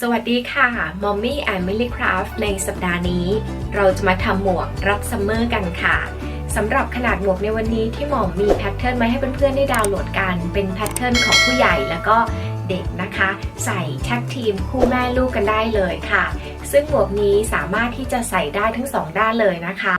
สวัสดีค่ะ มอมมี่แอนมิลลี่คราฟในสัปดาห์นี้ เราจะมาทำหมวกรับซัมเมอร์กันค่ะสำหรับขนาดหมวกในวันนี้ที่หมอมมีแพทเทิร์นมาให้เพื่อนๆได้ดาวน์โหลดกัน เป็นแพทเทิร์นของผู้ใหญ่แล้วก็เด็กนะคะ ใส่แท็กทีมคู่แม่ลูกกันได้เลยค่ะ ซึ่งหมวกนี้สามารถที่จะใส่ได้ทั้งสองด้านเลยนะคะ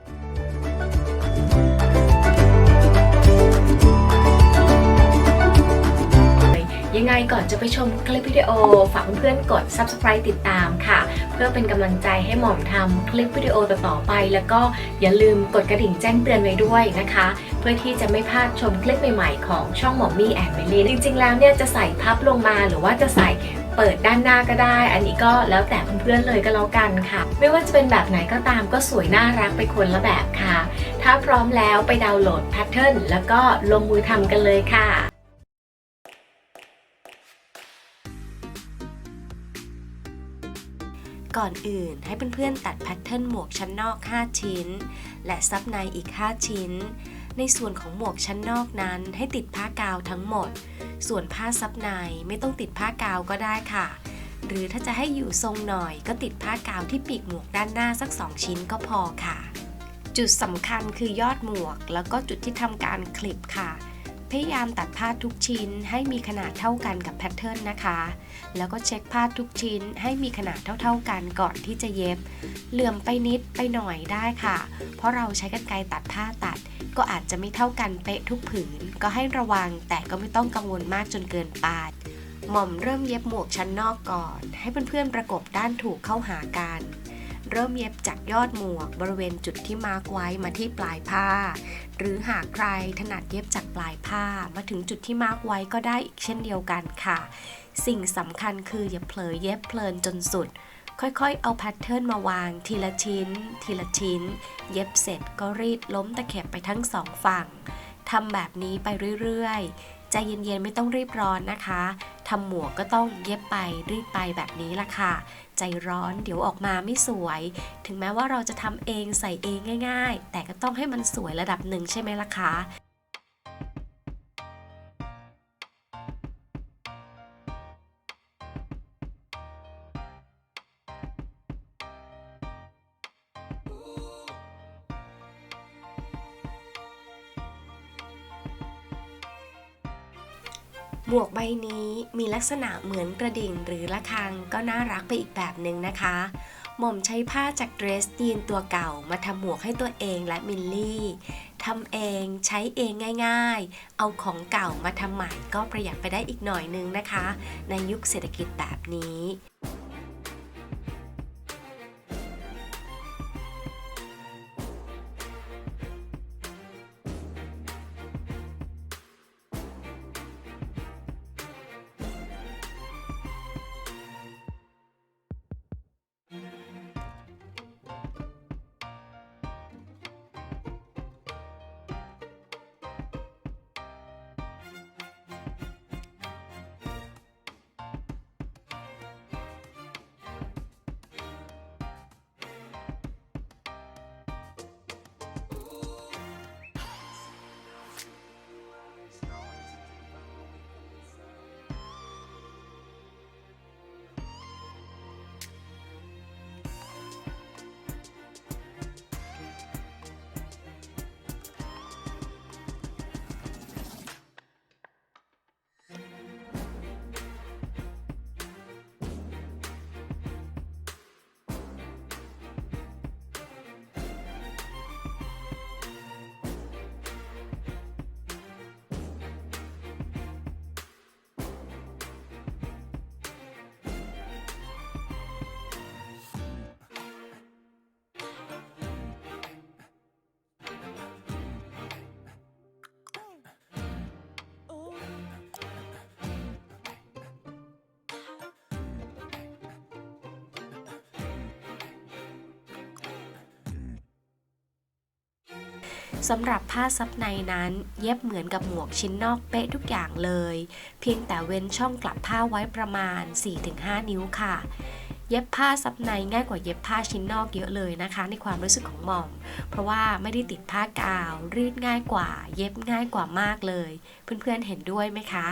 งไงก่อนจะไปชมคลิปวิดีโอ ฝากเพื่อนๆกด subscribe ติดตามค่ะ เพื่อเป็นกำลังใจให้หม่อมทำคลิปวิดีโอต่อๆไป แล้วก็อย่าลืมกดกระดิ่งแจ้งเตือนไว้ด้วยนะคะ เพื่อที่จะไม่พลาดชมคลิปใหม่ๆ ของช่องหมอมมี่แอนด์เมลีจริงๆ แล้วเนี่ยจะใส่พับลงมาหรือว่าจะใส่เปิดด้านหน้าก็ได้ อันนี้ก็แล้วแต่เพื่อนๆเลยก็แล้วกันค่ะ ไม่ว่าจะเป็นแบบไหนก็ตามก็สวยน่ารักไปคนละแบบค่ะ ถ้าพร้อมแล้วไปดาวน์โหลดแพทเทิร์นแล้วก็ลงมือทำกันเลยค่ะ ก่อนอื่นให้เพื่อนๆตัดแพทเทิร์นหมวกชั้นนอก 5 ชิ้น และซับในอีก 5 ชิ้น ในส่วนของหมวกชั้นนอกนั้นให้ติดผ้ากาวทั้งหมด ส่วนผ้าซับในไม่ต้องติดผ้ากาวก็ได้ค่ะ หรือถ้าจะให้อยู่ทรงหน่อยก็ติดผ้ากาวที่ปีกหมวกด้านหน้าสัก 2 ชิ้นก็พอค่ะ จุดสำคัญคือยอดหมวก แล้วก็จุดที่ทำการคลิปค่ะ พยายามตัดผ้าทุกชิ้นให้มีขนาดเท่ากันกับแพทเทิร์นนะคะ แล้วก็เช็คผ้าทุกชิ้นให้มีขนาดเท่า ๆกันก่อนที่จะเย็บ เหลื่อมไปนิดไปหน่อยได้ค่ะ เพราะเราใช้กรรไกรตัดผ้าตัด ก็อาจจะไม่เท่ากันเป๊ะทุกผืน ก็ให้ระวังแต่ก็ไม่ต้องกังวลมากจนเกินไปหม่อมเริ่มเย็บหมวกชั้นนอกก่อน ให้เพื่อนๆประกบด้านถูกเข้าหากัน เริ่มเย็บจากยอดหมวก บริเวณจุดที่มาร์กไว้มาที่ปลายผ้า หรือหากใครถนัดเย็บจากปลายผ้า มาถึงจุดที่มาร์กไว้ก็ได้อีกเช่นเดียวกันค่ะ สิ่งสำคัญคืออย่าเผลอเย็บเพลินจนสุด ค่อยๆ เอาแพทเทิร์นมาวางทีละชิ้น ทีละชิ้น เย็บเสร็จก็รีดล้มตะเข็บไปทั้งสองฝั่งทำแบบนี้ไปเรื่อยๆ ใจเย็นๆ ไม่ต้องรีบร้อนนะคะ ทำหมวกก็ต้องเย็บไปรีดไปแบบนี้ละค่ะ ใจร้อน เดี๋ยวออกมาไม่สวย ถึงแม้ว่าเราจะทำเองใส่เองง่าย ๆ แต่ก็ต้องให้มันสวยระดับหนึ่งใช่ไหมล่ะคะ หมวกใบนี้มีลักษณะเหมือนกระดิ่งหรือระฆังก็น่ารักไปอีกแบบหนึ่งนะคะ หม่อมใช้ผ้าจากเดรสยีนตัวเก่ามาทำหมวกให้ตัวเองและมิลลี่ทำเองใช้เองง่ายๆ เอาของเก่ามาทำใหม่ก็ประหยัดไปได้อีกหน่อยนึงนะคะ ในยุคเศรษฐกิจแบบนี้ สำหรับผ้าซับในนั้น เย็บเหมือนกับหมวกชิ้นนอกเป๊ะทุกอย่างเลย เพียงแต่เว้นช่องกลับผ้าไว้ประมาณ 4-5 นิ้วค่ะ เย็บผ้าซับในง่ายกว่าเย็บผ้าชิ้นนอกเยอะเลยนะคะ ในความรู้สึกของหม่อม เพราะว่าไม่ได้ติดผ้ากาว รีดง่ายกว่า เย็บง่ายกว่ามากเลย เพื่อนๆเห็นด้วยไหมคะ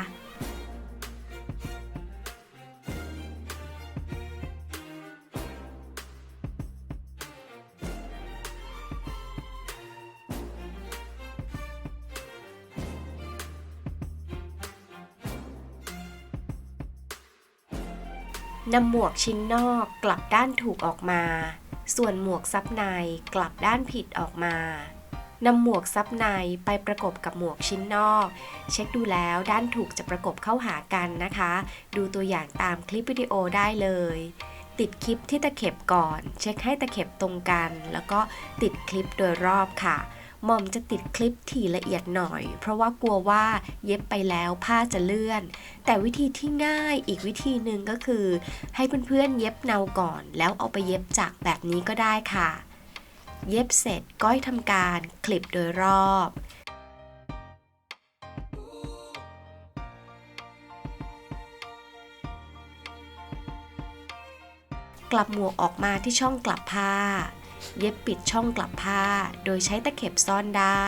นำหมวกชิ้นนอกกลับด้านถูกออกมา ส่วนหมวกซับในกลับด้านผิดออกมานำหมวกซับในไปประกบกับหมวกชิ้นนอก เช็คดูแล้วด้านถูกจะประกบเข้าหากันนะคะ ดูตัวอย่างตามคลิปวิดีโอได้เลย ติดคลิปที่ตะเข็บก่อน เช็คให้ตะเข็บตรงกัน แล้วก็ติดคลิปโดยรอบค่ะ หม่อมจะติดคลิปถี่ละเอียดหน่อย เพราะว่ากลัวว่าเย็บไปแล้วผ้าจะเลื่อน แต่วิธีที่ง่ายอีกวิธีหนึ่งก็คือ ให้เพื่อนๆเย็บเนาก่อน แล้วเอาไปเย็บจากแบบนี้ก็ได้ค่ะ เย็บเสร็จก้อยทำการคลิปโดยรอบกลับหมวกออกมาที่ช่องกลับผ้า เย็บปิดช่องกลับผ้า โดยใช้ตะเข็บซ่อนได้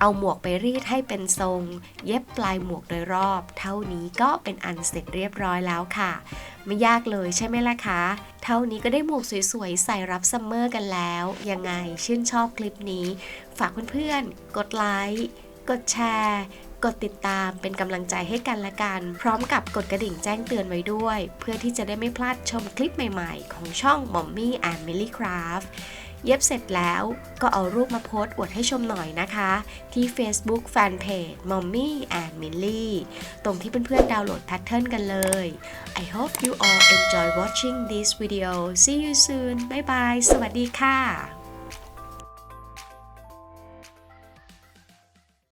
เอาหมวกไปรีดให้เป็นทรง เย็บปลายหมวกโดยรอบ เท่านี้ก็เป็นอันเสร็จเรียบร้อยแล้วค่ะ ไม่ยากเลยใช่ไหมล่ะคะ เท่านี้ก็ได้หมวกสวยๆ ใส่รับซัมเมอร์กันแล้ว ยังไงชื่นชอบคลิปนี้ ฝากเพื่อนๆ กดไลค์ กดแชร์กดติดตามเป็นกำลังใจให้กันละกัน พร้อมกับกดกระดิ่งแจ้งเตือนไว้ด้วย เพื่อที่จะได้ไม่พลาดชมคลิปใหม่ๆ ของช่อง Mommy and Millie Craft เย็บเสร็จแล้วก็เอารูปมาโพสต์อวดให้ชมหน่อยนะคะ ที่ Facebook Fanpage Mommy and Millie ตรงที่เพื่อนๆดาวน์โหลดแพทเทิร์นกันเลย I hope you all enjoy watching this video see you soon bye bye สวัสดีค่ะ